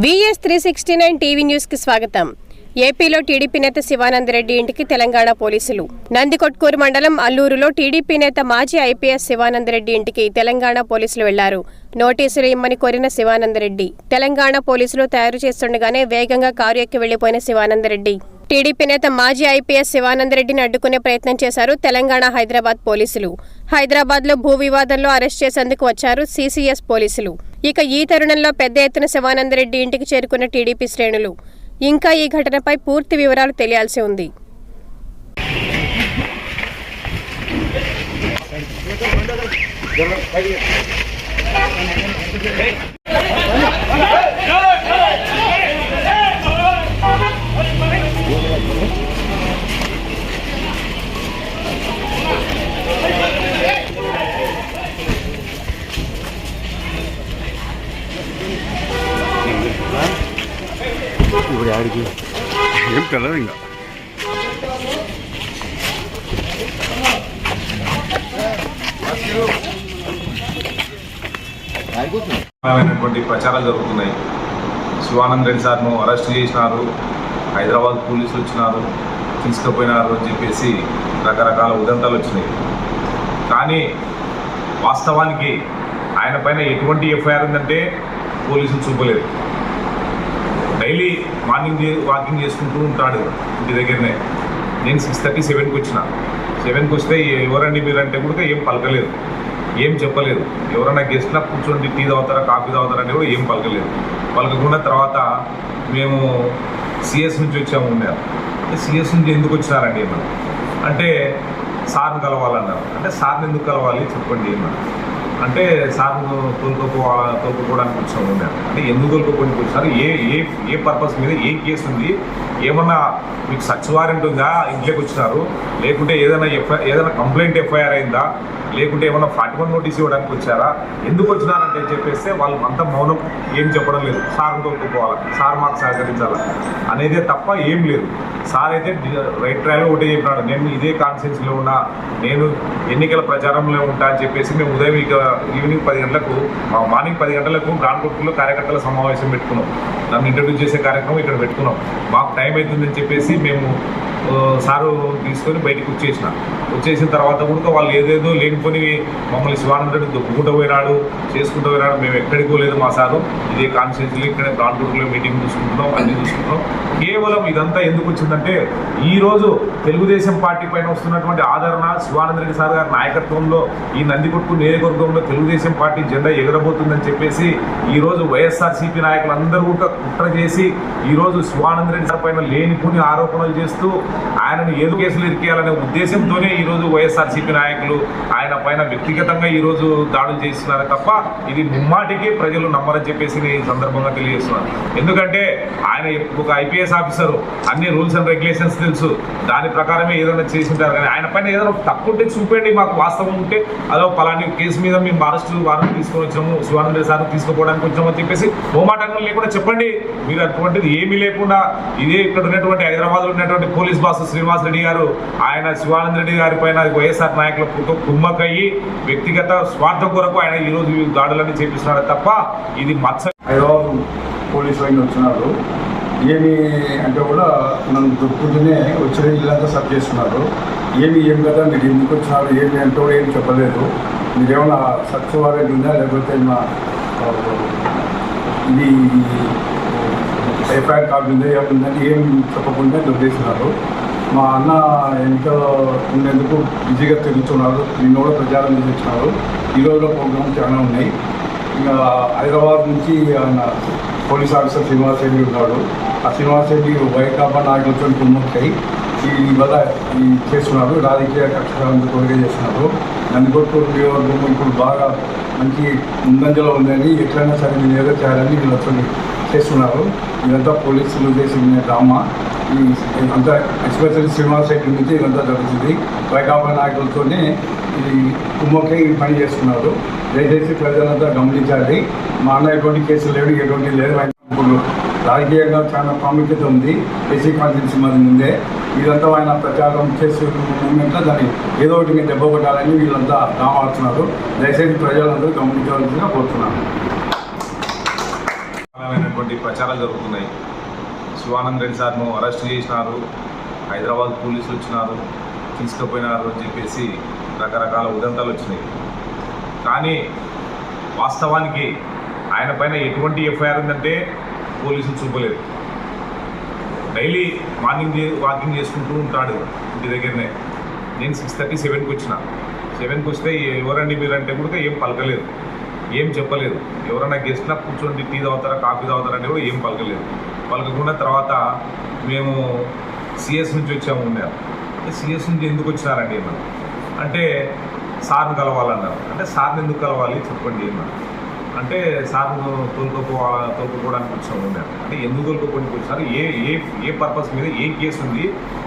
VS three sixty nine TV న్యూస్కి స్వాగతం. ఏపీలో టీడీపీ నేత శివానందరెడ్డి ఇంటికి తెలంగాణ పోలీసులు. నందికొట్కూరు మండలం అల్లూరులో టీడీపీ నేత మాజీ ఐపీఎస్ శివానందరెడ్డి ఇంటికి తెలంగాణ పోలీసులు వెళ్ళారు. నోటీసులు ఇమ్మని కోరిన శివానందరెడ్డి తెలంగాణ పోలీసులు తయారు చేస్తుండగానే వేగంగా కారు ఎక్కి వెళ్ళిపోయిన శివానందరెడ్డి టీడీపీ నేత మాజీ ఐపీఎస్ శివానందరెడ్డిని అడ్డుకునే ప్రయత్నం చేశారు తెలంగాణ హైదరాబాద్ పోలీసులు. హైదరాబాద్లో భూ వివాదంలో అరెస్ట్ చేసేందుకు వచ్చారు సీసీఎస్ పోలీసులు. ఇక ఈ తరుణంలో పెద్ద ఎత్తున శివానందరెడ్డి ఇంటికి చేరుకున్న టీడీపీ శ్రేణులు. ఇంకా ఈ ఘటనపై పూర్తి వివరాలు తెలియాల్సి ఉంది. ఆడికి ఏం తెలదు ఇంకా? ప్రచారాలు జరుగుతున్నాయి. శివానంద్ రెడ్డి సార్ను అరెస్ట్ చేసినారు. హైదరాబాద్ పోలీసులు వచ్చినారు. తీసుకుపోయినారు అని చెప్పేసి రకరకాల ఉదంతాలు వచ్చినాయి. కానీ వాస్తవానికి ఆయన పైన ఎటువంటి ఎఫ్ఐఆర్ ఉందంటే పోలీసులు చూపలేదు. మార్నింగ్ చే- వాకింగ్ చేసుకుంటూ ఉంటాడు ఇంటి దగ్గరనే. నేను సిక్స్ థర్టీ సెవెన్కి వచ్చిన. సెవెన్కి వస్తే ఎవరండి మీరంటే కూడా ఏం పలకలేదు. ఏం చెప్పలేదు. ఎవరైనా గెస్ట్లా కూర్చోండి టీ తాగుతారా కాఫీ తాగుతారా అంటే కూడా ఏం పలకలేదు. పలకకుండా తర్వాత మేము సిఎస్ నుంచి వచ్చాము ఉన్నారు. సిఎస్ నుంచి ఎందుకు వచ్చినారండి ఏమన్నా? అంటే సార్ని కలవాలన్నారు. అంటే సార్ని ఎందుకు కలవాలి? చెప్పండి ఏమన్నా. అంటే సార్ తోలుకోపో తోలుకోవడానికి వచ్చాము అంటే ఎందుకు తోలుకోవడానికి వచ్చారు ఏ ఏ ఏ పర్పస్ మీద ఏ కేసు ఉంది? ఏమన్నా మీకు సచ్ వారెంట్ ఉందా ఇంట్లోకి వచ్చినారు. లేకుంటే ఏదైనా ఎఫ్ఐ ఏదైనా కంప్లైంట్ ఎఫ్ఐఆర్ అయిందా? లేకుంటే ఏమన్నా ఫార్టీ వన్ నోటీస్ ఇవ్వడానికి వచ్చారా? ఎందుకు వచ్చినారంటే చెప్పేస్తే వాళ్ళు అంత మౌనం ఏం చెప్పడం లేదు. సార్ తోలుకోపోవాలి సార్ మాకు సహకరించాలి? అనేదే తప్ప ఏం లేదు. సార్ అయితే రైట్ ట్రయల్ ఒకటే చెప్పినాడు. నేను ఇదే కాన్ఫిడెన్స్లో ఉన్నా నేను ఎన్నికల ప్రచారంలో ఉంటా అని చెప్పేసి మేము ఉదయం ఇక ఈవినింగ్ పది గంటలకు మా మార్నింగ్ పది గంటలకు గ్రాండ్ కోర్టులో కార్యకర్తల సమావేశం పెట్టుకున్నాం. నన్ను ఇంట్రడ్యూస్ చేసే కార్యక్రమం ఇక్కడ పెట్టుకున్నాం. మాకు టైం అవుతుందని చెప్పేసి మేము సారు తీసుకొని బయటకు వచ్చేసిన. వచ్చేసిన తర్వాత కూడా వాళ్ళు ఏదేదో లేనిపోని మమ్మల్ని శివానంద రెడ్డి దొప్పుకుంటూ పోయినాడు చేసుకుంటూ పోయినాడు. మేము ఎక్కడికో లేదు మా సారు. ఇదే కాన్స్టిట్యూన్సీలో ఇక్కడ కాన్పూర్లో మీటింగ్ చూసుకుంటున్నాం అన్నీ చూసుకుంటున్నాం. కేవలం ఇదంతా ఎందుకు వచ్చిందంటే ఈరోజు తెలుగుదేశం పార్టీ పైన వస్తున్నటువంటి ఆదరణ శివానంద రెడ్డి సార్ గారి నాయకత్వంలో ఈ నందికొట్టు నియోజకవర్గంలో తెలుగుదేశం పార్టీ జెండా ఎగరబోతుందని చెప్పేసి ఈరోజు వైఎస్ఆర్సీపీ నాయకులందరూ కూడా కుట్ర చేసి ఈరోజు శివానందరెడ్డి రెడ్డి సార్ పైన లేనిపోని ఆరోపణలు చేస్తూ ఆయనను ఏదో కేసులు ఇరికేయాలనే ఉద్దేశంతోనే ఈ రోజు వైఎస్ఆర్సీపీ నాయకులు ఆయన పైన వ్యక్తిగతంగా ఈ రోజు దాడులు చేస్తున్నారు తప్ప ఇది ముమ్మాటికి ప్రజలు నమ్మరని చెప్పేసి ఈ సందర్భంగా తెలియజేస్తున్నాను. ఎందుకంటే ఆయన ఒక ఐపీఎస్ ఆఫీసర్ అన్ని రూల్స్ అండ్ రెగ్యులేషన్స్ తెలుసు. దాని ప్రకారమే ఏదైనా చేసింటారు కానీ ఆయన పైన ఏదైనా తప్పు ఉంటే చూపండి మాకు వాస్తవం ఉంటే అదో పలాని కేసు మీద మేము అరెస్ట్ వారిని తీసుకొని వచ్చాము శివానంద సార్ తీసుకుపోవడానికి వచ్చామని చెప్పేసి హోమాటంగం లేకుండా చెప్పండి. మీరు అటువంటిది ఏమీ లేకుండా ఇదే ఇక్కడ ఉన్నటువంటి హైదరాబాద్లో ఉన్నటువంటి పోలీస్ బాస్ శ్రీనివాస్ రెడ్డి గారు ఆయన శివానంద రెడ్డి గారి పైన వైఎస్ఆర్ నాయకుల కుమ్మకయ్యి వ్యక్తిగత స్వార్థం కొరకు ఆయన ఈ రోజు దాడులన్నీ చేపిస్తున్నాడు తప్ప ఇది మత్స హైదరాబాద్ పోలీసు ఆయన వచ్చినారు. ఏమి అంటే కూడా మనం దొరుకుతుంటేనే వచ్చిన ఇల్లంతా సర్చ్ చేస్తున్నారు. ఏమి ఏం కదా మీరు ఎందుకు వచ్చినారు ఏమి అంటే కూడా ఏం చెప్పలేదు. మీరేమైనా సత్య వారెంట్ ఉందా లేకపోతే మా ఇది ఎఫ్ఐఆర్ కార్డు ఉంది ఏముందని ఏం చెప్పకుండా దొరికేస్తున్నారు మా అన్న ఎన్నికలు ఉండేందుకు బిజీగా తిరుగుతున్నారు. నిన్న కూడా ప్రచారం చేసినారు ఈ రోజులో ప్రోగ్రామ్ చాలా ఉన్నాయి. ఇంకా హైదరాబాద్ నుంచి ఆయన పోలీస్ ఆఫీసర్ శ్రీనివాస్ రెడ్డి ఉన్నాడు ఆ శ్రీనివాస్ రెడ్డి వైకాపా నాయకులతో కుమ్మక్కై ఈ వల్ల ఈ చేస్తున్నారు. రాజకీయ కక్షలను కొరగా చేస్తున్నారు. నందికొట్టు నియోజకవర్గం ఇప్పుడు బాగా మంచి ముందంజలో ఉందని ఎట్లయినా సరే మీరు ఏదో చేయాలని వీళ్ళతో చేస్తున్నారు. ఇదంతా పోలీసులు చేసిన డ్రామా. ఈ అంతా ఎస్పెషల్లీ శ్రీనివాస్ రెడ్డి నుంచి ఇదంతా జరుగుతుంది. వైకాపా నాయకులతోనే ఈ కుమ్మకే ఈ పని చేస్తున్నారు. దయచేసి ప్రజలంతా గమనించాలి. మా అన్న ఎటువంటి కేసులు లేవు ఎటువంటి లేదు. ఆయన ఇప్పుడు రాజకీయంగా చాలా ప్రాముఖ్యత ఉంది. ఏసీ కాన్ఫరెన్స్ మరి ముందే. వీళ్ళంతా ఆయన ప్రచారం చేసే మూమెంట్లో దాన్ని ఏదో ఒకటి దెబ్బ కొట్టాలని వీళ్ళంతా కావాల్సినారు దయచేసి ప్రజలందరూ గమనించవలసిందిగా కోరుతున్నాను. ప్రచారాలు జరుగుతున్నాయి. శివానంద్ రెడ్డి సార్ను అరెస్ట్ చేసినారు. హైదరాబాద్ పోలీసులు వచ్చినారు. తీసుకుపోయినారు అని చెప్పేసి రకరకాల ఉదంతాలు వచ్చినాయి. కానీ వాస్తవానికి ఆయన పైన ఎటువంటి ఎఫ్ఐఆర్ ఉందంటే పోలీసులు చూపలేదు. డైలీ మార్నింగ్ చే- వాకింగ్ చేసుకుంటూ ఉంటాడు ఇంటి దగ్గరనే. నేను సిక్స్ థర్టీ సెవెన్కి వచ్చిన. సెవెన్కి వస్తే ఎవరండి మీరంటే కూడా ఏం పలకలేదు. ఏం చెప్పలేదు. ఎవరైనా గెస్ట్లా కూర్చోండి టీ తాగుతారా కాఫీ తాగుతారా అంటే కూడా ఏం పలకలేదు. పలకకుండా తర్వాత మేము సిఎస్ నుంచి వచ్చాము ఉన్నారు సిఎస్ నుంచి ఎందుకు వచ్చినారండి ఏమన్నా? అంటే సార్ని కలవాలన్నారు. అంటే సార్ని ఎందుకు కలవాలి చెప్పండి ఏమన్నా? అంటే సార్ను తోలుకోపోవాల తోలుకోపోవడానికి వచ్చాము ఉన్నారు అంటే ఎందుకు తోలుకోపోవడానికి వచ్చారు? ఏ ఏ ఏ పర్పస్ మీద ఏ కేసు ఉంది?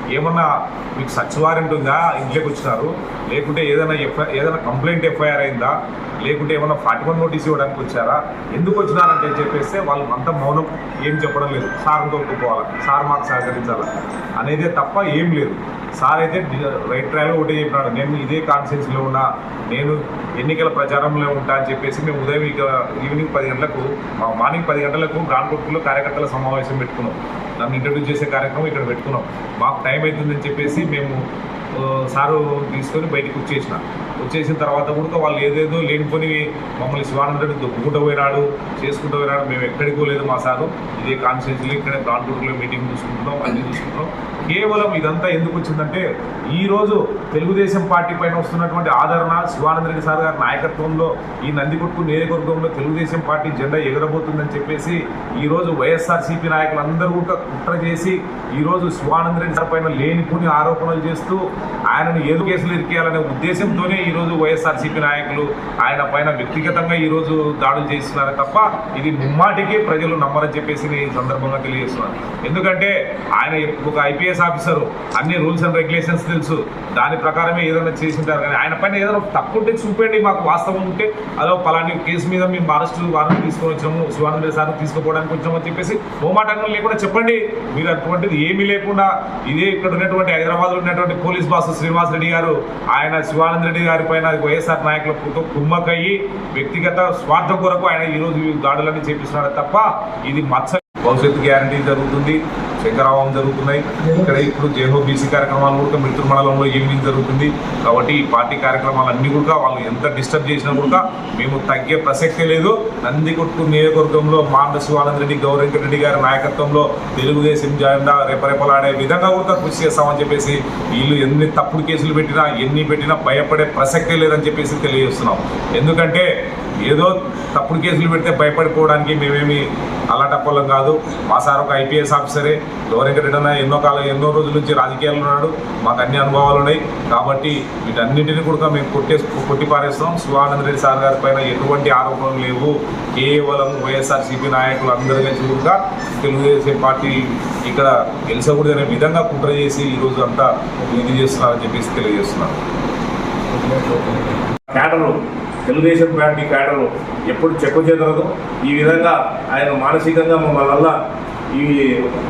ఏమన్నా మీకు సచ్ వారెంట్ ఉందా ఇంట్లోకి వచ్చినారు. లేకుంటే ఏదైనా ఎఫ్ఐ ఏదైనా కంప్లైంట్ ఎఫ్ఐఆర్ అయిందా? లేకుంటే ఏమన్నా ఫార్టీ వన్ నోటీస్ ఇవ్వడానికి వచ్చారా? ఎందుకు వచ్చినారంటే చెప్పేస్తే వాళ్ళు అంత మౌనం ఏం చెప్పడం లేదు. సార్ని తోలుకుపోవాలా సార్ మాకు సహకరించాలా? అనేదే తప్ప ఏం లేదు. సార్ అయితే రైట్ ట్రయల్ ఒకటే చెప్పినాడు. నేను ఇదే కాన్ఫిడెన్స్లో ఉన్నా నేను ఎన్నికల ప్రచారంలో ఉంటా అని చెప్పేసి మేము ఉదయం ఇక ఈవినింగ్ పది గంటలకు మా మార్నింగ్ పది గంటలకు గాన్కొట్టులో కార్యకర్తల సమావేశం పెట్టుకున్నాం. నన్ను ఇంట్రడ్యూస్ చేసే కార్యక్రమం ఇక్కడ పెట్టుకున్నాం. మాకు టైం అవుతుందని చెప్పేసి మేము సారు తీసుకొని బయటకు వచ్చేసిన. వచ్చేసిన తర్వాత కూడా వాళ్ళు ఏదేదో లేనిపోని మమ్మల్ని శివానంద రెడ్డి దొక్కుకుంటూ పోయినాడు చేసుకుంటూ పోయినాడు. మేము ఎక్కడికి పోలేదు మా సారు. ఇదే కాన్స్టిట్యూన్సీలో ఇక్కడ గాన్పూర్లో మీటింగ్ చూసుకుంటున్నాం అన్నీ చూసుకుంటున్నాం. కేవలం ఇదంతా ఎందుకు వచ్చిందంటే ఈరోజు తెలుగుదేశం పార్టీ పైన వస్తున్నటువంటి ఆదరణ శివానంద రెడ్డి సార్ గారి నాయకత్వంలో ఈ నందికొట్టు నియోజకవర్గంలో తెలుగుదేశం పార్టీ జెండా ఎగరబోతుందని చెప్పేసి ఈరోజు వైఎస్ఆర్సీపీ నాయకులందరూ కూడా కుట్ర చేసి ఈరోజు శివానందరెడ్డి సార్ పైన లేనిపోని ఆరోపణలు చేస్తూ ఆయనను ఏదో కేసులు ఇరికేయాలనే ఉద్దేశంతోనే ఈ రోజు వైఎస్ఆర్సీపీ నాయకులు ఆయన పైన వ్యక్తిగతంగా ఈ రోజు దాడులు చేస్తున్నారు తప్ప ఇది ముమ్మాటికి ప్రజలు నమ్మరని చెప్పేసి ఈ సందర్భంగా తెలియజేస్తున్నాను. ఎందుకంటే ఆయన ఒక ఐపీఎస్ ఆఫీసర్ అన్ని రూల్స్ అండ్ రెగ్యులేషన్స్ తెలుసు. దాని ప్రకారమే ఏదైనా చేసింటారు. కానీ ఆయన పైన ఏదైనా తక్కువ ఉంటే చూపండి మాకు వాస్తవం ఉంటే అదో పలాని కేసు మీద మేము అరెస్ట్ వారిని తీసుకొని వచ్చాము శివానంద సార్ తీసుకుపోవడానికి వచ్చామని అని చెప్పేసి హోమాటంగం లేకుండా చెప్పండి. మీరు అటువంటిది ఏమీ లేకుండా ఇదే ఇక్కడ ఉన్నటువంటి హైదరాబాద్లో ఉన్నటువంటి పోలీస్ శ్రీనివాస్ రెడ్డి గారు ఆయన శివానంద రెడ్డి గారి పైన వైఎస్ఆర్ నాయకులతో కుమ్మకయ్యి వ్యక్తిగత స్వార్థం కొరకు ఆయన ఈ రోజు ఈ దాడులన్నీ చేపిస్తున్నాడు తప్ప ఇది మత్స భవిష్యత్తు గ్యారంటీ జరుగుతుంది. శంకరావం జరుగుతున్నాయి. ఇక్కడ ఇప్పుడు జేహో బీసీ కార్యక్రమాలు కూడా మిత్రుల మండలంలో ఈవినింగ్ జరుగుతుంది. కాబట్టి ఈ పార్టీ కార్యక్రమాలన్నీ కూడా వాళ్ళు ఎంత డిస్టర్బ్ చేసినా కూడా మేము తగ్గే ప్రసక్తే లేదు. నందికొట్టు నియోజకవర్గంలో మాండ శివానంద రెడ్డి గౌరంక రెడ్డి గారి నాయకత్వంలో తెలుగుదేశం జెండా రెపరెపలాడే విధంగా కూడా కృషి చేస్తామని చెప్పేసి వీళ్ళు ఎన్ని తప్పుడు కేసులు పెట్టినా ఎన్ని పెట్టినా భయపడే ప్రసక్తే లేదని చెప్పేసి తెలియజేస్తున్నాం. ఎందుకంటే ఏదో తప్పుడు కేసులు పెడితే భయపడిపోవడానికి మేమేమి అలాటప్పలం కాదు. మా సార్ ఒక ఐపీఎస్ ఆఫీసరే. గౌరంక రెడ్డి ఎన్నో కాలం ఎన్నో రోజుల నుంచి రాజకీయాల్లో ఉన్నాడు. మాకు అన్ని అనుభవాలు ఉన్నాయి. కాబట్టి వీటన్నింటినీ కూడా మేము కొట్టే కొట్టి పారేస్తాం. శివానంద రెడ్డి సార్ గారి పైన ఎటువంటి ఆరోపణలు లేవు. కేవలం వైఎస్ఆర్సీపీ నాయకులు అందరూ కలిసి కూడా తెలుగుదేశం పార్టీ ఇక్కడ గెలిచకూడదనే విధంగా కుట్ర చేసి ఈరోజు అంతా ఇది చేస్తున్నారని చెప్పేసి తెలియజేస్తున్నాను. క్యాడరు తెలుగుదేశం పార్టీ క్యాడరు ఎప్పుడు చెక్కు చెదరదు. ఈ విధంగా ఆయన మానసికంగా మమ్మల్ని ఈ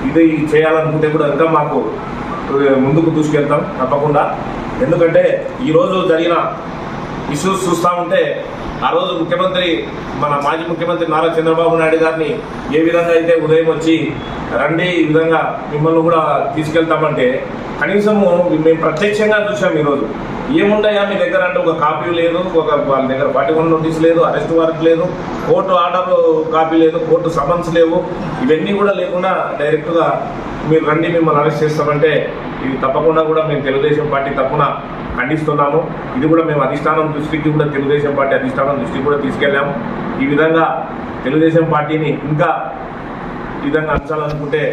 ఇది చేయాలనుకుంటే కూడా ఇంకా మాకు ముందుకు దూసుకెళ్తాం తప్పకుండా. ఎందుకంటే ఈరోజు జరిగిన ఇష్యూస్ చూస్తూ ఉంటే ఆ రోజు ముఖ్యమంత్రి మన మాజీ ముఖ్యమంత్రి నారా చంద్రబాబు నాయుడు గారిని ఏ విధంగా అయితే ఉదయం వచ్చి రండి ఈ విధంగా మిమ్మల్ని కూడా తీసుకెళ్తామంటే కనీసము మేము ప్రత్యక్షంగా చూసాం ఈరోజు ఏముండయా మీ దగ్గర అంటే ఒక కాపీ లేదు ఒక వాళ్ళ దగ్గర పట్టుకున్న నోటీస్ లేదు అరెస్ట్ వారెంట్ లేదు కోర్టు ఆర్డర్ కాపీ లేదు కోర్టు సమన్స్ లేవు. ఇవన్నీ కూడా లేకుండా డైరెక్ట్గా మీరు రండి మిమ్మల్ని అరెస్ట్ చేస్తామంటే ఇది తప్పకుండా కూడా మేము తెలుగుదేశం పార్టీ తప్పున ఖండిస్తున్నాము. ఇది కూడా మేము అధిష్టానం దృష్టికి కూడా తెలుగుదేశం పార్టీ అధిష్టానం దృష్టికి కూడా తీసుకెళ్ళాము. ఈ విధంగా తెలుగుదేశం పార్టీని ఇంకా ఈ విధంగా అంచాలనుకుంటే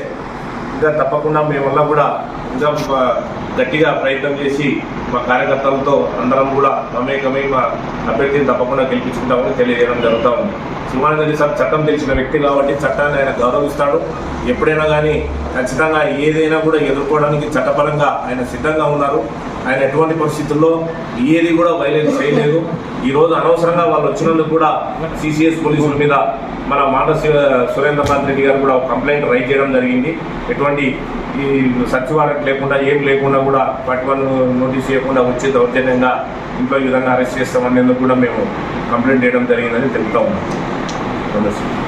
ఇంకా తప్పకుండా మేము వల్ల కూడా ఇంకా గట్టిగా ప్రయత్నం చేసి మా కార్యకర్తలతో అందరం కూడా మమేకమై మా అభ్యర్థిని తప్పకుండా గెలిపించుకుంటామని తెలియజేయడం జరుగుతూ ఉంది. సింహానంద సార్ చట్టం తెలిసిన వ్యక్తి కాబట్టి చట్టాన్ని ఆయన గౌరవిస్తాడు. ఎప్పుడైనా కానీ ఖచ్చితంగా ఏదైనా కూడా ఎదుర్కోవడానికి చట్టపరంగా ఆయన సిద్ధంగా ఉన్నారు. ఆయన ఎటువంటి పరిస్థితుల్లో ఏది కూడా వైలెన్స్ చేయలేదు. ఈ రోజు అనవసరంగా వాళ్ళు వచ్చినందుకు కూడా సిసిఎస్ పోలీసుల మీద మన మాట సురేంద్రనాథ్ రెడ్డి గారు కూడా ఒక కంప్లైంట్ రైజ్ చేయడం జరిగింది. ఎటువంటి ఈ సర్చ్ లేకుండా ఏం లేకుండా కూడా ఫార్టీ వన్ నోటీస్ చేయకుండా వచ్చి దౌర్జన్యంగా ఇంట్లో ఈ విధంగా అరెస్ట్ చేస్తామనేందుకు కూడా మేము కంప్లైంట్ చేయడం జరిగిందని తెలుపుతా ఉన్నాం.